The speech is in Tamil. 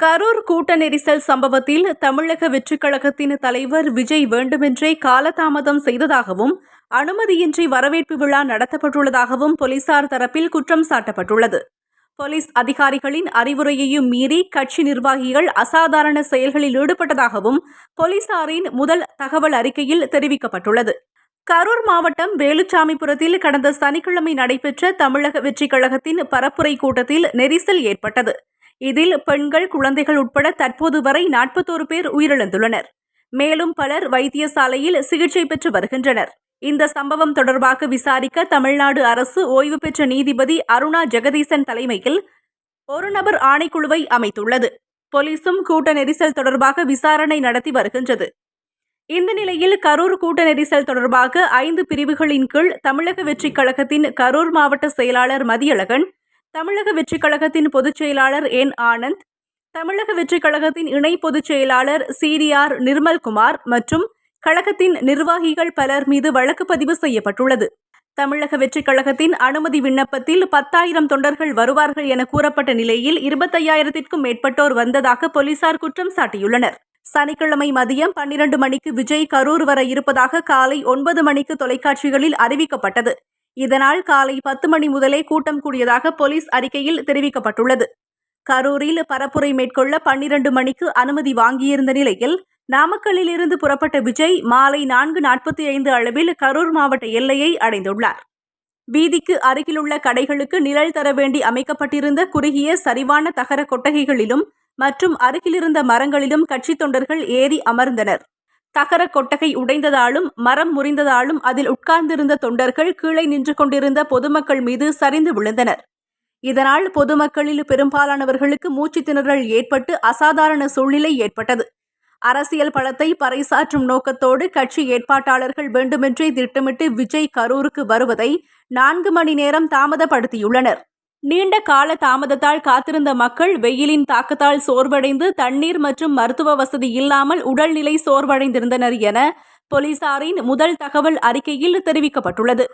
கரூர் கூட்ட நெரிசல் சம்பவத்தில் தமிழக வெற்றிக் கழகத்தின் தலைவர் விஜய் வேண்டுமென்றே காலதாமதம் செய்ததாகவும் அனுமதியின்றி வரவேற்பு விழா நடத்தப்பட்டுள்ளதாகவும் போலீசார் தரப்பில் குற்றம் சாட்டப்பட்டுள்ளது. போலீஸ் அதிகாரிகளின் அறிவுரையையும் மீறி கட்சி நிர்வாகிகள் அசாதாரண செயல்களில் ஈடுபட்டதாகவும் போலீசாரின் முதல் தகவல் அறிக்கையில் தெரிவிக்கப்பட்டுள்ளது. கரூர் மாவட்டம் வேலுச்சாமிபுரத்தில் கடந்த சனிக்கிழமை நடைபெற்ற தமிழக வெற்றிக் கழகத்தின் பரப்புரை கூட்டத்தில் நெரிசல் ஏற்பட்டது. இதில் பெண்கள் குழந்தைகள் உட்பட தற்போது வரை நாற்பத்தோரு பேர் உயிரிழந்துள்ளனர். மேலும் பலர் வைத்தியசாலையில் சிகிச்சை பெற்று வருகின்றனர். இந்த சம்பவம் தொடர்பாக விசாரிக்க தமிழ்நாடு அரசு ஓய்வு பெற்ற நீதிபதி அருணா ஜெகதீசன் தலைமையில் ஒரு நபர் ஆணைக்குழுவை அமைத்துள்ளது. போலீசும் கூட்ட நெரிசல் தொடர்பாக விசாரணை நடத்தி வருகின்றது. இந்த நிலையில் கரூர் கூட்ட நெரிசல் தொடர்பாக ஐந்து பிரிவுகளின் கீழ் தமிழக வெற்றிக் கழகத்தின் கரூர் மாவட்ட செயலாளர் மதியழகன் தமிழக வெற்றிக் கழகத்தின் பொதுச் செயலாளர் என் ஆனந்த் தமிழக வெற்றிக் கழகத்தின் இணை பொதுச் செயலாளர் சிடிஆர் நிர்மல்குமார் மற்றும் கழகத்தின் நிர்வாகிகள் பலர் மீது வழக்கு பதிவு செய்யப்பட்டுள்ளது. தமிழக வெற்றிக் கழகத்தின் அனுமதி விண்ணப்பத்தில் பத்தாயிரம் தொண்டர்கள் வருவார்கள் என கூறப்பட்ட நிலையில் இருபத்தையாயிரத்திற்கும் மேற்பட்டோர் வந்ததாக போலீசார் குற்றம் சாட்டியுள்ளனர். சனிக்கிழமை மதியம் பன்னிரண்டு மணிக்கு விஜய் கரூர் வர இருப்பதாக காலை ஒன்பது மணிக்கு தொலைக்காட்சிகளில் அறிவிக்கப்பட்டது. இதனால் காலை பத்து மணி முதலே கூட்டம் கூடியதாக போலீஸ் அறிக்கையில் தெரிவிக்கப்பட்டுள்ளது. கரூரில் பரப்புரை மேற்கொள்ள பன்னிரண்டு மணிக்கு அனுமதி வாங்கியிருந்த நிலையில் நாமக்கல்லிலிருந்து புறப்பட்ட விஜய் மாலை நான்கு நாற்பத்தி ஐந்து அளவில் கரூர் மாவட்ட எல்லையை அடைந்துள்ளார். வீதிக்கு அருகிலுள்ள கடைகளுக்கு நிழல் தர வேண்டி அமைக்கப்பட்டிருந்த குறுகிய சரிவான தகர கொட்டகைகளிலும் மற்றும் அருகிலிருந்த மரங்களிலும் கட்சித் தொண்டர்கள் ஏறி அமர்ந்தனர். தகர கொட்டகை உடைந்ததாலும் மரம் முறிந்ததாலும் அதில் உட்கார்ந்திருந்த தொண்டர்கள் கீழே நின்று கொண்டிருந்த பொதுமக்கள் மீது சரிந்து விழுந்தனர். இதனால் பொதுமக்களில் பெரும்பாலானவர்களுக்கு மூச்சு திணறல் ஏற்பட்டு அசாதாரண சூழ்நிலை ஏற்பட்டது. அரசியல் பலத்தை பறைசாற்றும் நோக்கத்தோடு கட்சி ஏற்பாட்டாளர்கள் வேண்டுமென்றே திட்டமிட்டு விஜய் கரூருக்கு வருவதை நான்கு மணி நேரம் தாமதப்படுத்தியுள்ளனர். நீண்ட கால தாமதத்தால் காத்திருந்த மக்கள் வெயிலின் தாக்கத்தால் சோர்வடைந்து தண்ணீர் மற்றும் மருத்துவ வசதி இல்லாமல் உடல்நிலை சோர்வடைந்திருந்தனர் என போலீசாரின் முதல் தகவல் அறிக்கையில் தெரிவிக்கப்பட்டுள்ளது.